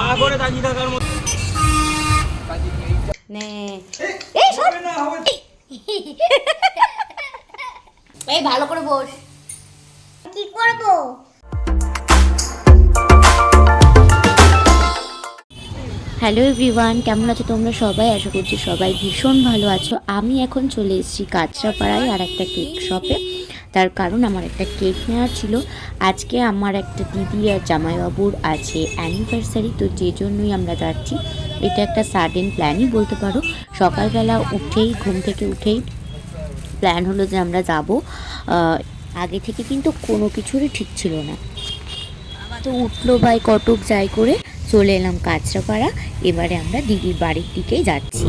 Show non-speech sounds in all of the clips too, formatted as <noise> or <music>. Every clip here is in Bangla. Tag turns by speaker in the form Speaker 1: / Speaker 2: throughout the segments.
Speaker 1: হা করে তাকিয়ে থাকার মতো।
Speaker 2: নে। এই সর। <laughs> এই ভালো করে বস।
Speaker 3: কি করব?
Speaker 2: হ্যালো এভরিওয়ান কেমন আছো তোমরা সবাই? আশা করছি সবাই ভীষণ ভালো আছো। আমি এখন চলে এসেছি কাঁচরাপাড়ায় আর একটা কেক শপে। তার কারণ আমার একটা কেক নেওয়ার ছিল। আজকে আমার একটা দিদি আর জামাইবাবুর আছে অ্যানিভার্সারি তো যে জন্যই আমরা যাচ্ছি। এটা একটা সাডেন প্ল্যানই বলতে পারো। সকালবেলা উঠেই, ঘুম থেকে উঠেই প্ল্যান হলো যে আমরা যাব। আগে থেকে কিন্তু কোনো কিছুরই ঠিক ছিল না। তো উঠল বাই কটক যাই করে, চলে এলাম কাঁচরাপাড়া। এবারে আমরা দিদির বাড়ির দিকেই যাচ্ছি।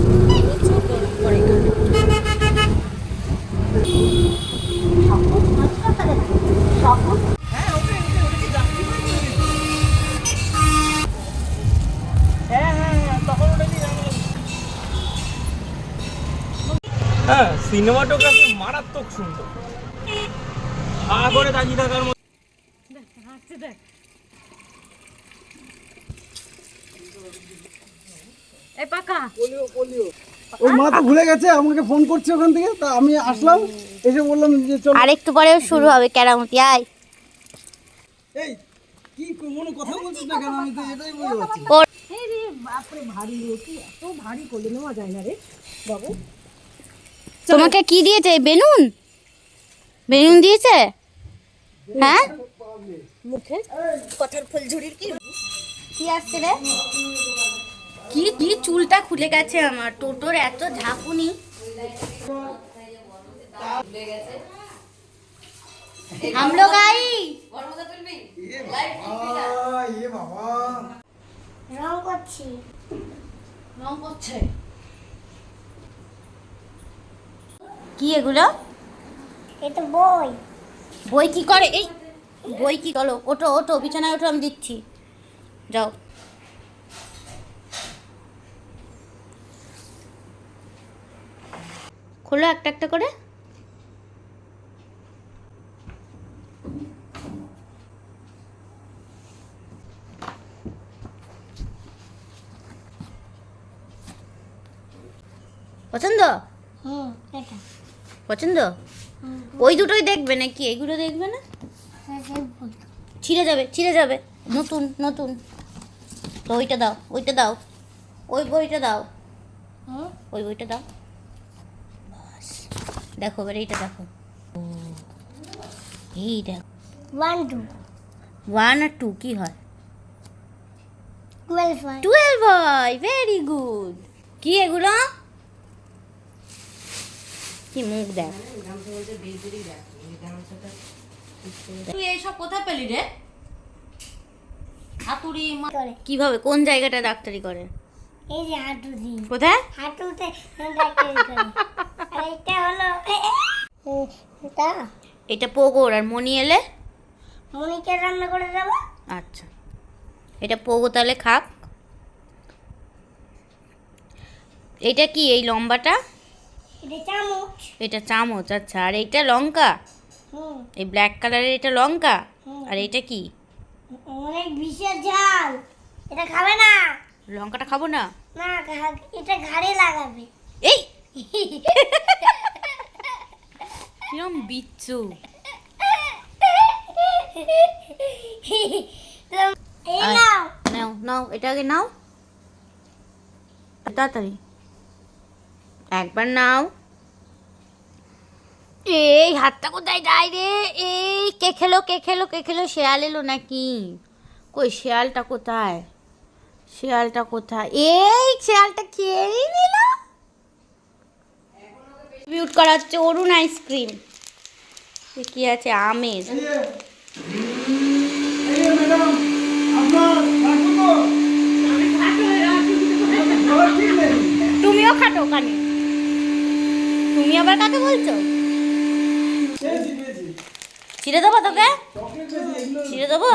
Speaker 1: সিনেমাটোগ্রাফি মারাত্মক সুন্দর। হা করে তাকিয়ে থাকার মতো।
Speaker 2: এই পাকা।
Speaker 4: ওর মা তো ভুলে গেছে আমাকে ফোন করছে ওখান থেকে তা আমি আসলাম এসে বললাম যে চল।
Speaker 2: আর একটু পরে শুরু হবে কেরামতি আয়।
Speaker 4: এই কি কোনো কথা বলছিস না কেন? আমি তো এটাই বুঝতে পারছি না।
Speaker 2: ওর তোমাকে কি দিয়েছে বেলুন বেলুন দিয়েছে হ্যাঁ কথার ফুল ঝুড়ির কি কি আসছে রে কি কি চুলটা খুলে গেছে আমার টোটোর এত ঝাঁকুনি हम लोग आई
Speaker 4: আহ, এ বাবা
Speaker 3: রং করছি
Speaker 2: রং করছে কি এগুলো?
Speaker 3: এটা বই।
Speaker 2: বই কি করে? এই বই কি? চলো ওঠো ওঠো বিছানায় ওঠো আমি দিচ্ছি। যাও। খোলো একটা একটা করে। পছন্দ?
Speaker 3: হুম এটা।
Speaker 2: পছন্দ? ওই দুটোই দেখবে নাকি? এগুলো দেখবে না?
Speaker 3: হ্যাঁ, বই।
Speaker 2: ছিঁড়ে যাবে ছিঁড়ে যাবে। নতুন নতুন। তো ওইটা দাও ওইটা দাও। ওই বইটা দাও। ওই বইটা দাও। বাস। দেখো এবার এইটা দেখো। এই দেখো।
Speaker 3: ওয়ান টু
Speaker 2: ওয়ান আর টু কি হয়?
Speaker 3: টুয়েলভ হয়।
Speaker 2: টুয়েলভ হয় ভেরি গুড কি এগুলো? কি মুখ দেখ। তুই এইসব পেলি রে? হাতুড়ি কীভাবে? কোন জায়গাটা ডাক্তারি করে?
Speaker 3: এই যে
Speaker 2: কোথায়?
Speaker 3: হাঁটুতে ডাক্তারি করে। আর এটা হলো এটা?
Speaker 2: এটা পোগোর আর মনি এলে?
Speaker 3: মনিকে রান্না করে দেবো।
Speaker 2: আচ্ছা। এটা পোগো তাহলে খাক। এটা কি এই লম্বাটা?
Speaker 3: এটা চামচ।
Speaker 2: এটা চামচ আচ্ছা। আর এইটা লঙ্কা? এই ব্ল্যাক কালারের এটা লঙ্কা? আর এটা কি?
Speaker 3: অনেক বিশেষ ঝাল। এটা খাবে না?
Speaker 2: লঙ্কাটা খাব না?
Speaker 3: না এটা ঘাড়ে লাগাবে।
Speaker 2: এই! <laughs> কিরম বিচ্ছু।
Speaker 3: নাও।
Speaker 2: নাও নাও এটা আগে নাও। তাড়াতাড়ি। একবার নাও। এই হাতটা কোথায় যায় রে? এই কে খেলো কে খেলো কে খেলো? শেয়াল এলো নাকি? কই শেয়ালটা কোথায়? শেয়ালটা কোথায়? এই শেয়ালটা খেয়েই নিল? বিউট করা হচ্ছে অরুণ আইসক্রিম কি আছে? আমের
Speaker 4: আপনার
Speaker 2: তুমি কাকে বলছো। ছিঁড়ে দেবো তোকে? ছিঁড়ে দেবো।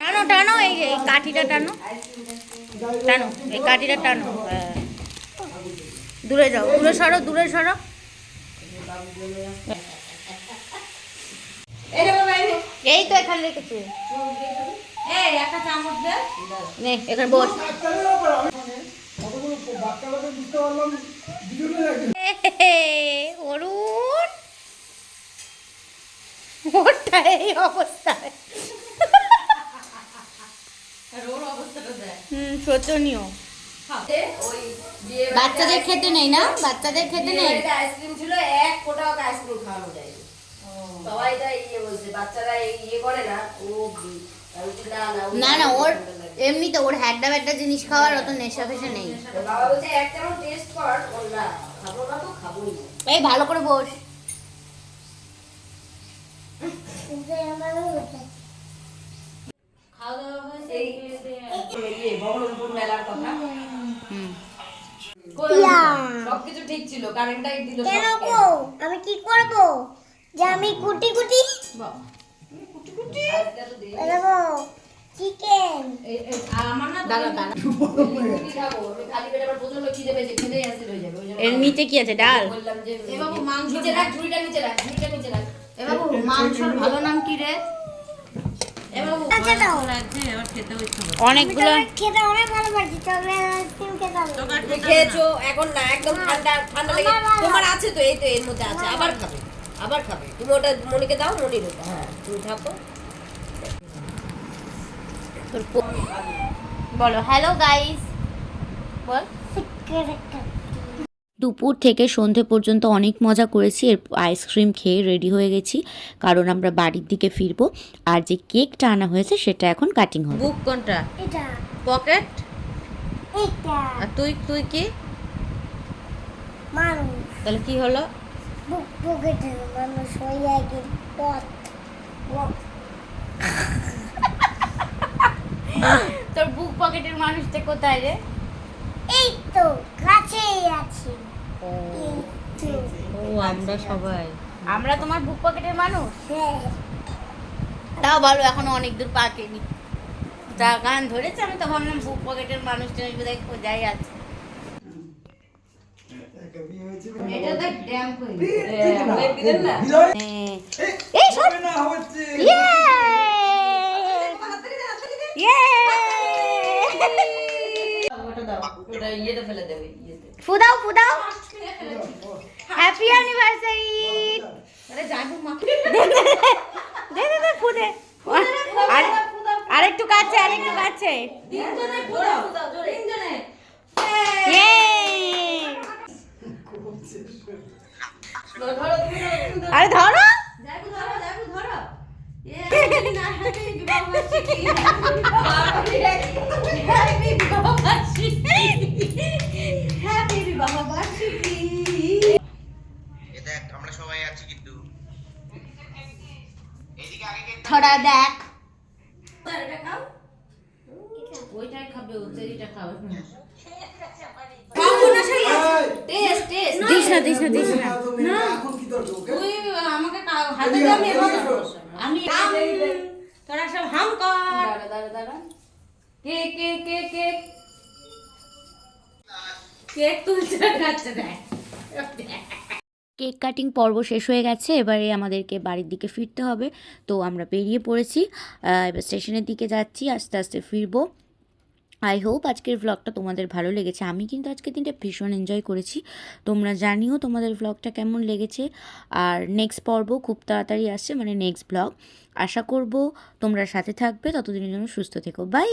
Speaker 2: টানো টানো এই এই কাঠিটা টানো। টানো এই কাঠিটা টানো। হ্যাঁ। দূরে যাও দূরে সরো দূরে সরো। এই তো এখানে রেখেছি।
Speaker 5: একটা চামচ দে।
Speaker 2: নে এখানে বস। <laughs> অরুণ? এই অবস্থায়। হুম শোচনীয়।
Speaker 5: বিয়ে
Speaker 2: বাচ্চাদের খেতে নেই না? বাচ্চাদের খেতে নেই?
Speaker 5: আইসক্রিম ছিল এক কোটাও আইসক্রিম খাওয়ানো যায়নি সবাই তাই ইয়ে বলছে বাচ্চারা ইয়ে করে না ও না না
Speaker 2: ওর এমনিতে ওর হ্যাড্ডা ব্যাড্ডা জিনিস খাওয়ার অত নেশা ফেশা নেই।
Speaker 5: বাবা বলছে এক চামচ টেস্ট কর ও না খাব না তো খাবোই না।
Speaker 2: এই ভালো করে বস।
Speaker 5: এই বহরমপুর মেলার কথা।
Speaker 2: হুম।
Speaker 5: সবকিছু ঠিক ছিল কারেন্টটাই দিল
Speaker 3: কেন আমি কি করব? যে আমি কুটি কুটি?
Speaker 5: বাবা।
Speaker 3: দেবো চিকেন
Speaker 5: আমার না
Speaker 2: দাঁড়া দাঁড়া
Speaker 5: রুটি খাব আমি খালি পেটে আমার প্রচণ্ড খিদে পেয়েছে খিদে আসতে হয়ে যাবে
Speaker 2: এর নিচে কি আছে ডাল?
Speaker 5: বললাম যে নিচে রাখ ঝুড়িটা নিচে রাখ ঝুড়িটা নিচে রাখ।
Speaker 2: এ বাবু মাংসর ভালো নাম কি রে?
Speaker 3: দাও।
Speaker 2: অনেকগুলো
Speaker 3: খেতে অনেক ভালো পাচ্ছি চকলেট আইসক্রিম খেতে হবে।
Speaker 5: খেয়েছো এখন না একদম ঠান্ডা ঠান্ডা লেগে তোমার আছে তো এই তো এর মধ্যে আছে আবার খাবে আবার খাবে। তুমি ওটা মনিকে দাও মনির হ্যাঁ তুমি থাকো।
Speaker 2: বলো হ্যালো গাইস বল। দুপুর থেকে সন্ধে পর্যন্ত অনেক মজা করেছি এর আইসক্রিম খেয়ে রেডি হয়ে গেছি কারণ আমরা বাড়ির দিকে ফিরবো আর যে কেকটা আনা হয়েছে সেটা এখন কাটিং হবে।
Speaker 6: বুক কোনটা?
Speaker 3: এটা।
Speaker 6: পকেট?
Speaker 3: এটা
Speaker 6: আর তুই তুই কি?
Speaker 3: মানুষ।
Speaker 6: তাহলে কি হলো?
Speaker 3: বুক পকেটে মানুষ হয়ে কি পথ।
Speaker 2: তোর বুক পকেটের মানুষটা কোথায় রে?
Speaker 3: এই তো কাছেই আছে।
Speaker 6: ও আমরা সবাই।
Speaker 2: আমরা তোমার বুক পকেটের মানুষ?
Speaker 3: হ্যাঁ।
Speaker 2: তাও ভালো এখনও অনেক দূর পাকেনি। যা গান ধরেছে আমি তো ভাবলাম বুক পকেটের মানুষটা বোধহয় কোথায় আছে।
Speaker 4: এই হবে
Speaker 5: ইয়েতে ফেলে দেবে
Speaker 2: ফুদাও ফুদাও। হ্যাপি অ্যানিভার্সারি
Speaker 5: আরে যাব মা।
Speaker 2: দে দে দে ফুদে। আর আরেকটু কাছে আরেকটু কাছে।
Speaker 5: তিনজনে ফুদাও তিনজনে।
Speaker 2: আরে ধরো
Speaker 6: তোরা সব হাম কর।
Speaker 5: দাঁড়া দাঁড়া কে কে কে কে?
Speaker 6: কেক তুলছে খাচ্ছে দেখ।
Speaker 2: কেক কাটিং পর্ব শেষ হয়ে গেছে, এবারে আমাদেরকে বাড়ির দিকে ফিরতে হবে। তো আমরা বেরিয়ে পড়েছি এবার স্টেশনের দিকে যাচ্ছি, আস্তে আস্তে ফিরবো। আই হোপ আজকের ভ্লগটা তোমাদের ভালো লেগেছে। আমি কিন্তু আজকের দিনটা ভীষণ এনজয় করেছি। তোমরা জানিও তোমাদের ভ্লগটা কেমন লেগেছে। আর নেক্সট পর্ব খুব তাড়াতাড়ি আসছে মানে নেক্সট ব্লগ আশা করব তোমরা সাথে থাকবে। ততদিনের জন্য সুস্থ থেকো। বাই